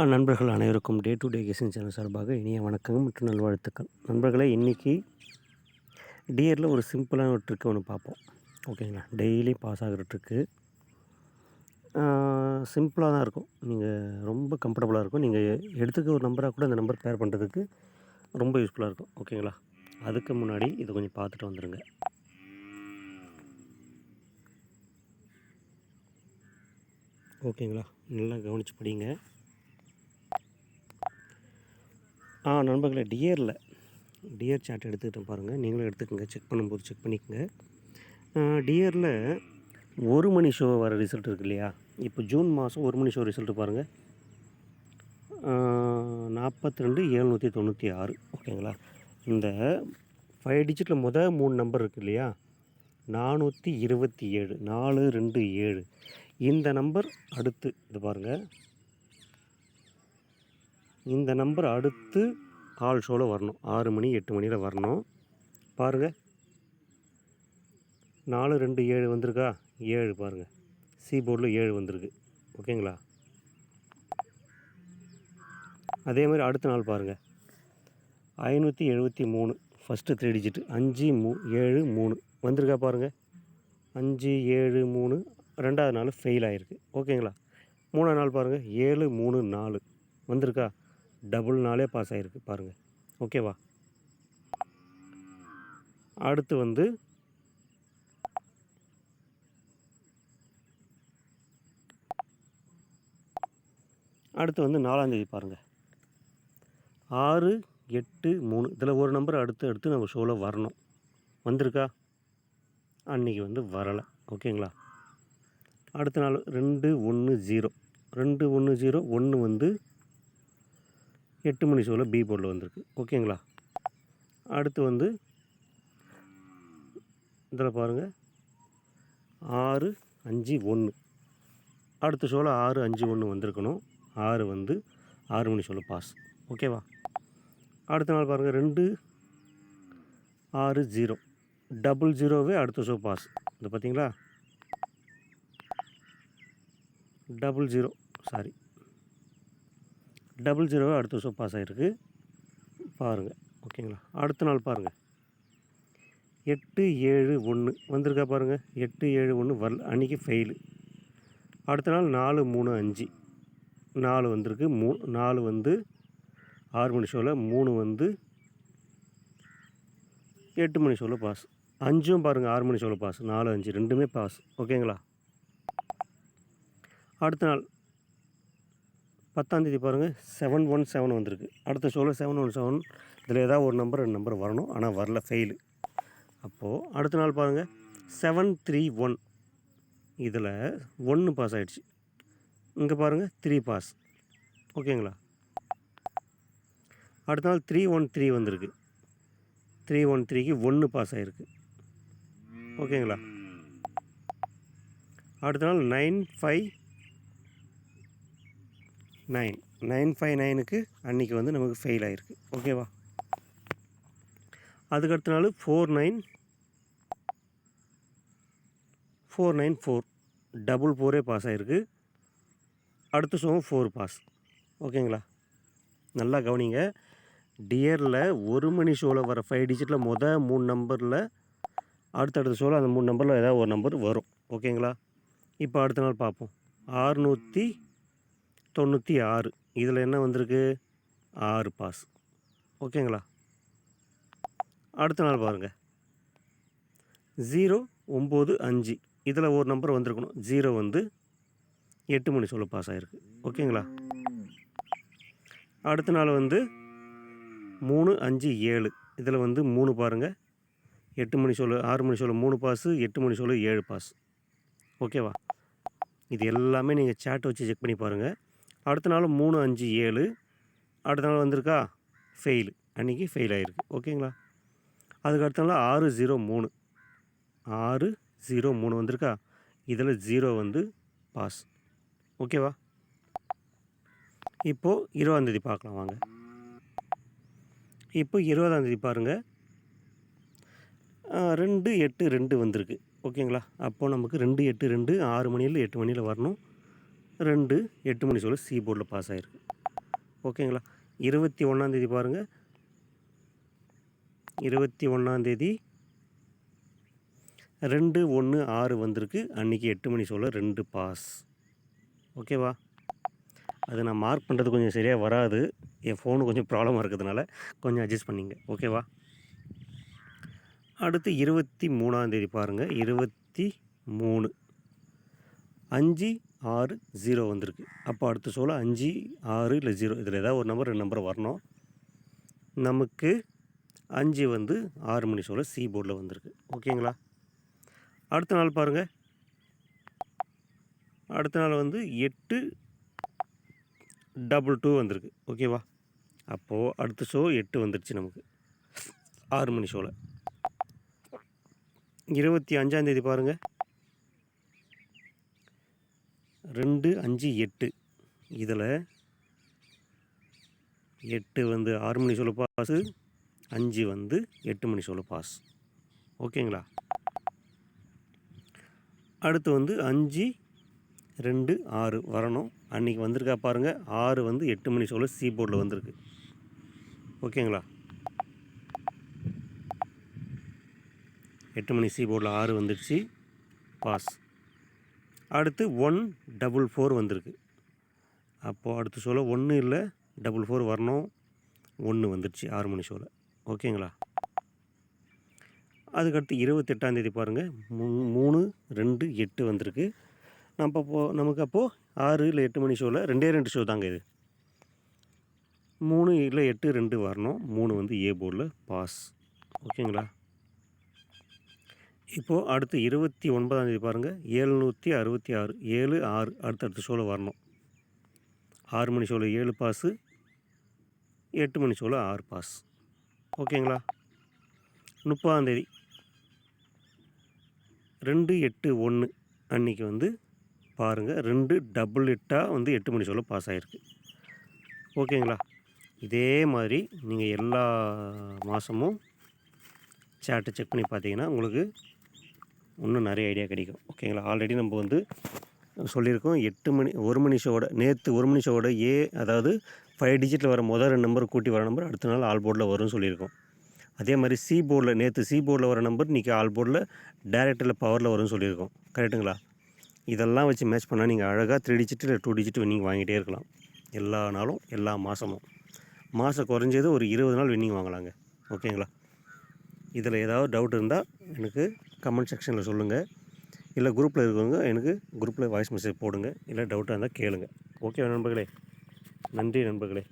ஆ, நண்பர்கள் அனைவருக்கும் day to day guessing channel சார்பாக இனிய வணக்கங்கள் மற்றும் நல்வாழ்த்துக்கள். நண்பர்களே இன்றைக்கி டியரில் ஒரு சிம்பிளான ஒரு ட்ரிக்கு ஒன்று பார்ப்போம். ஓகேங்களா? டெய்லி பாஸ் ஆகிற ட்ரிக்கு சிம்பிளாக தான் இருக்கும். நீங்கள் ரொம்ப கம்ஃபர்டபுளாக இருக்கும். நீங்கள் எடுத்துக்க ஒரு நம்பராக கூட அந்த நம்பர் பேர் பண்ணுறதுக்கு ரொம்ப யூஸ்ஃபுல்லாக இருக்கும். ஓகேங்களா? அதுக்கு முன்னாடி இதை கொஞ்சம் பார்த்துட்டு வந்துடுங்க ஓகேங்களா? நல்லா கவனித்து படிங்க. ஆ நண்பர்களே டியரில் டியர் சாட் எடுத்துக்கிட்டு பாருங்கள் நீங்களும் எடுத்துக்கோங்க. செக் பண்ணும்போது செக் பண்ணிக்கோங்க. டியரில் ஒரு மணி ஷோ வர ரிசல்ட் இருக்கு இல்லையா? இப்போ ஜூன் மாதம் ஒரு மணி ஷோ ரிசல்ட்டு பாருங்கள் நாற்பத்தி ரெண்டு எழுநூற்றி தொண்ணூற்றி ஆறு. ஓகேங்களா இந்த ஃபைவ் டிஜிட்டில் மொதல் மூணு நம்பர் இருக்கு இல்லையா? நானூற்றி இருபத்தி ஏழு. நாலு ரெண்டு ஏழு. இந்த நம்பர் அடுத்து இது பாருங்கள் இந்த நம்பர் அடுத்து கால் ஷோவில் வரணும். ஆறு மணி எட்டு மணியில் வரணும். பாருங்கள் நாலு ரெண்டு ஏழு வந்திருக்கா? ஏழு பாருங்கள் சி போர்டில் ஏழு வந்திருக்கு. ஓகேங்களா? அதே மாதிரி அடுத்த நாள் பாருங்கள் ஐநூற்றி எழுபத்தி மூணு. ஃபஸ்ட்டு த்ரீ டிஜிட் அஞ்சு மூ ஏழு மூணு. வந்திருக்கா பாருங்கள் அஞ்சு ஏழு மூணு. ரெண்டாவது நாள் ஃபெயில் ஆகிருக்கு ஓகேங்களா? மூணாவது நாள் பாருங்கள் ஏழு மூணு நாலு. வந்திருக்கா? டபுள் நாளே பாஸ் ஆகிருக்கு பாருங்கள் ஓகேவா அடுத்து வந்து அடுத்து வந்து நாலாந்தேதி பாருங்கள் ஆறு எட்டு மூணு இதில் ஒரு நம்பர் அடுத்து அடுத்து நம்ம ஷோவில் வரணும். வந்திருக்கா? அன்றைக்கி வந்து வரலை. ஓகேங்களா அடுத்த நாள் ரெண்டு ஒன்று ஜீரோ. ரெண்டு ஒன்று ஜீரோ ஒன்று வந்து எட்டு மணி ஷோவில் பி போர்டில் வந்திருக்கு. ஓகேங்களா? அடுத்து வந்து இதில் பாருங்கள் ஆறு அஞ்சு ஒன்று. அடுத்த ஷோவில் ஆறு அஞ்சு ஒன்று வந்திருக்கணும். ஆறு வந்து ஆறு மணி ஷோவில் பாஸ் ஓகேவா? அடுத்த நாள் பாருங்கள் ரெண்டு ஆறு ஜீரோ. டபுள் ஜீரோவே அடுத்த ஷோ பாஸ் இந்த பார்த்தீங்களா? Double zero. சாரி. டபுள் ஜீரோவே அடுத்த வருஷம் பாஸ் ஆகிருக்கு பாருங்கள் ஓகேங்களா அடுத்த நாள் பாருங்கள் எட்டு ஏழு ஒன்று வந்திருக்கா பாருங்கள் எட்டு ஏழு ஒன்று வரல. அன்றைக்கி ஃபெயிலு அடுத்த நாள் நாலு மூணு அஞ்சு. நாலு வந்திருக்கு. மூ நாலு வந்து ஆறு மணி ஷோவில் மூணு வந்து எட்டு மணி ஷோவில் பாஸ் அஞ்சும் பாருங்கள் ஆறு மணி ஷோவில் பாஸ் நாலு அஞ்சு ரெண்டுமே பாஸ் ஓகேங்களா அடுத்த நாள் பத்தாந்தேதி பாருங்கள் செவன் ஒன் செவன் வந்திருக்கு. அடுத்த ஷோவில் செவன் ஒன் செவன் இதில் ஏதாவது ஒரு நம்பர் ரெண்டு நம்பர் வரணும். ஆனால் வரல ஃபெயிலு அப்போது அடுத்த நாள் பாருங்கள் செவன் த்ரீ ஒன் இதில் ஒன்று பாஸ் ஆகிடுச்சு இங்கே பாருங்கள் த்ரீ பாஸ் ஓகேங்களா அடுத்த நாள் த்ரீ ஒன் த்ரீ வந்திருக்கு. த்ரீ ஒன் த்ரீக்கு ஒன்று பாஸ் ஆகிருக்கு ஓகேங்களா அடுத்த நாள் nine five nine. Nine five நைனுக்கு அன்றைக்கி வந்து நமக்கு ஃபெயில் ஆகிருக்கு ஓகேவா அதுக்கடுத்த நாள் four nine four nine four double ஃபோரே pass ஆகிருக்கு அடுத்த ஷோவும் ஃபோர் பாஸ் ஓகேங்களா நல்லா கவனிங்க. டியரில் ஒரு மணி ஷோவில் வர ஃபைவ் டிஜிட்டில் மொதல் மூணு நம்பரில் அடுத்தடுத்த ஷோவில் அந்த மூணு நம்பரில் ஏதாவது ஒரு நம்பர் வரும். ஓகேங்களா இப்போ அடுத்த நாள் பார்ப்போம். ஆறுநூற்றி தொண்ணூற்றி ஆறு. இதில் என்ன வந்திருக்கு? ஆறு பாஸ் ஓகேங்களா? அடுத்த நாள் பாருங்கள் ஜீரோ ஒம்பது அஞ்சு. இதில் ஒரு நம்பர் வந்திருக்கணும். ஜீரோ வந்து எட்டு மணி சொல்ல பாஸ் ஆகிருக்கு ஓகேங்களா? அடுத்த நாள் வந்து மூணு அஞ்சு ஏழு. இதில் வந்து மூணு பாருங்கள் எட்டு மணி சொல்லு ஆறு மணி சொல்லு மூணு பாஸு எட்டு மணி சொல்லு ஏழு பாஸ் ஓகேவா? இது எல்லாமே நீங்கள் சேட்டை வச்சு செக் பண்ணி பாருங்கள் அடுத்த நாள் மூணு அஞ்சு ஏழு. அடுத்த நாள் வந்திருக்கா? ஃபெயிலு அன்றைக்கி ஃபெயில் ஆகிருக்கு ஓகேங்களா? அதுக்கு அடுத்த நாள் ஆறு ஜீரோ மூணு. ஆறு ஜீரோ மூணு வந்திருக்கா? இதில் ஜீரோ வந்து பாஸ் ஓகேவா? இப்போது இருபதாந்தேதி பார்க்கலாம். வாங்க. இப்போ இருபதாந்தேதி பாருங்கள் ரெண்டு எட்டு ரெண்டு வந்திருக்கு. ஓகேங்களா? அப்போது நமக்கு ரெண்டு எட்டு ரெண்டு ஆறு மணியில் எட்டு மணியில் வரணும். ரெண்டு எட்டு மணி சொல்ல சி போர்டில் பாஸ் ஆகிருக்கு ஓகேங்களா? இருபத்தி ஒன்றாந்தேதி பாருங்கள் இருபத்தி ஒன்றாந்தேதி ரெண்டு ஒன்று ஆறு வந்திருக்கு. அன்றைக்கி எட்டு மணி சொல்ல ரெண்டு பாஸ் ஓகேவா? அது நான் மார்க் பண்ணுறது கொஞ்சம் சரியாக வராது. என் ஃபோனு கொஞ்சம் ப்ராப்ளமாக இருக்கிறதுனால கொஞ்சம் அட்ஜஸ்ட் பண்ணிங்க. ஓகேவா? அடுத்து இருபத்தி மூணாந்தேதி பாருங்கள் இருபத்தி மூணு. அஞ்சு ஆறு ஜீரோ வந்திருக்கு. அப்போ அடுத்த சோழ அஞ்சு ஆறு இல்லை ஜீரோ இதில் ஏதாவது ஒரு நம்பர் ரெண்டு நம்பர் வரணும். நமக்கு அஞ்சு வந்து ஆறு மணி சோழ சி போர்டில் வந்திருக்கு. ஓகேங்களா? அடுத்த நாள் பாருங்கள் அடுத்த நாள் வந்து எட்டு டபுள் டூ வந்திருக்கு. ஓகேவா? அப்போது அடுத்த ஷோ எட்டு வந்துடுச்சு நமக்கு. ஆறு மணி ஷோவில் இருபத்தி அஞ்சாந்தேதி பாருங்கள் ரெண்டு அஞ்சு எட்டு. இதில் எட்டு வந்து ஆறு மணி சொல்ல பாஸு அஞ்சு வந்து எட்டு மணி சொல்ல பாஸ் ஓகேங்களா? அடுத்து வந்து அஞ்சு ரெண்டு ஆறு வரணும். அன்றைக்கி வந்திருக்கா பாருங்கள் ஆறு வந்து எட்டு மணி சொல்ல சி போர்டில் வந்திருக்கு. ஓகேங்களா? எட்டு மணி சி போர்டில் ஆறு வந்துடுச்சு. பாஸ் அடுத்து ஒன் டபுள் ஃபோர் வந்திருக்கு. அப்போது அடுத்து ஷோவில் ஒன்று இல்லை டபுள் ஃபோர் வரணும். ஒன்று வந்துடுச்சு ஆறு மணி ஷோவில் ஓகேங்களா? அதுக்கடுத்து இருபத்தெட்டாந்தேதி பாருங்கள் மூ மூணு ரெண்டு எட்டு வந்திருக்கு. நம்ம அப்போ நமக்கு அப்போது ஆறு இல்லை எட்டு மணி ஷோவில் ரெண்டே ரெண்டு ஷோ தாங்க இது. மூணு இல்லை எட்டு ரெண்டு வரணும். மூணு வந்து ஏ போர்டில் பாஸ் ஓகேங்களா? இப்போது அடுத்து இருபத்தி ஒன்பதாம் தேதி பாருங்கள் ஏழ்நூற்றி அறுபத்தி ஆறு ஏழு ஆறு. அடுத்தடுத்த ஷோவில் வரணும். ஆறு மணி ஷோவில் ஏழு பாஸு எட்டு மணி ஷோவில் ஆறு பாஸ் ஓகேங்களா? முப்பதாந்தேதி ரெண்டு எட்டு ஒன்று அன்றைக்கி வந்து பாருங்கள் ரெண்டு டபுள் எட்டாக வந்து எட்டு மணி ஷோவில் பாஸ் ஆகிருக்கு ஓகேங்களா? இதே மாதிரி நீங்கள் எல்லா மாதமும் சேட்டை செக் பண்ணி பார்த்தீங்கன்னா உங்களுக்கு இன்னும் நிறைய ஐடியா கிடைக்கும். ஓகேங்களா ஆல்ரெடி நம்ம வந்து சொல்லியிருக்கோம் எட்டு மணி ஒரு மணி ஷோவோட நேற்று ஒரு மணி ஷோவோட ஏ அதாவது ஃபைவ் டிஜிட்டில் வர முதல் ரெண்டு நம்பர் கூட்டி வர நம்பர் அடுத்த நாள் ஆல் போர்டில் வரும்னு சொல்லியிருக்கோம். அதே மாதிரி சி போர்டில் நேற்று சி போர்டில் வர நம்பர் இன்றைக்கி ஆல் போர்டில் டேரக்டில் பவரில் வரும்னு சொல்லியிருக்கோம். கரெக்டுங்களா இதெல்லாம் வச்சு மேட்ச் பண்ணால் நீங்கள் அழகாக த்ரீ டிஜிட் இல்லை டூ டிஜிட் வின்னிங் வாங்கிட்டே இருக்கலாம். எல்லா நாளும் எல்லா மாதமும் மாதம் குறைஞ்சது ஒரு இருபது நாள் வின்னிங் வாங்கலாங்க. ஓகேங்களா இதில் ஏதாவது டவுட் இருந்தால் எனக்கு கமெண்ட் செக்ஷனில் சொல்லுங்கள் இல்லை குரூப்பில் இருக்கிறவங்க எனக்கு குரூப்பில் வாய்ஸ் மெசேஜ் போடுங்க. இல்லை டவுட்டாக இருந்தால் கேளுங்கள் ஓகே நண்பர்களே? நன்றி நண்பர்களே.